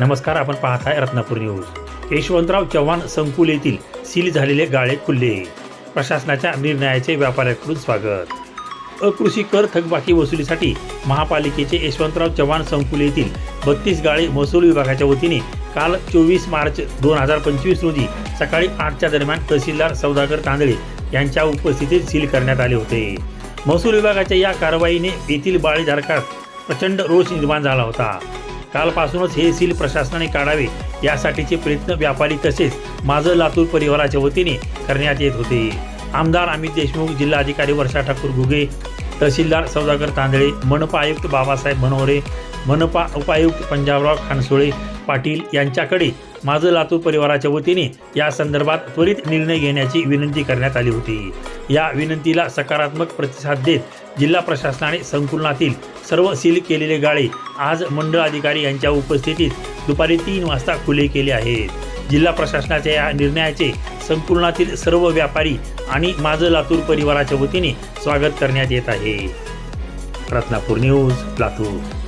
नमस्कार आपण पाहत आहे रत्नापूर न्यूज. यशवंतराव चव्हाण संकुल येथील सील झालेले गाळे खुल्ले. प्रशासनाच्या निर्णयाचे व्यापाऱ्यांकडून स्वागत. अकृषी कर थकबाकी वसुलीसाठी महापालिकेचे यशवंतराव चव्हाण संकुल येथील बत्तीस गाळे महसूल विभागाच्या वतीने काल चोवीस मार्च दोन हजार पंचवीस रोजी सकाळी आठच्या दरम्यान तहसीलदार सौदागर तांदळे यांच्या उपस्थितीत सील करण्यात आले होते. महसूल विभागाच्या या कारवाईने येथील बाळीधारकास प्रचंड रोष निर्माण झाला होता. कालपासूनच हे सील प्रशासनाने काढावे यासाठीचे प्रयत्न व्यापारी तसेच माझं लातूर परिवाराच्या वतीने करण्यात येत होते. आमदार अमित देशमुख जिल्हाधिकारी वर्षा ठाकूर घुगे तहसीलदार सौदागर तांदळे मनपा आयुक्त बाबासाहेब मनोरे मनपा उपायुक्त पंजाबराव खानसोळे पाटील यांच्याकडे माझं लातूर परिवाराच्या वतीने या संदर्भात त्वरित निर्णय घेण्याची विनंती करण्यात आली होती. या विनंतीला सकारात्मक प्रतिसाद देत जिल्हा प्रशासनाने संकुलनातील सर्व सील केलेले गाळे आज मंडळ अधिकारी यांच्या उपस्थितीत दुपारी तीन वाजता खुले केले आहेत. जिल्हा प्रशासनाच्या या निर्णयाचे संकुलनातील सर्व व्यापारी आणि माझं लातूर परिवाराच्या वतीने स्वागत करण्यात येत आहे. रत्नापूर न्यूज लातूर.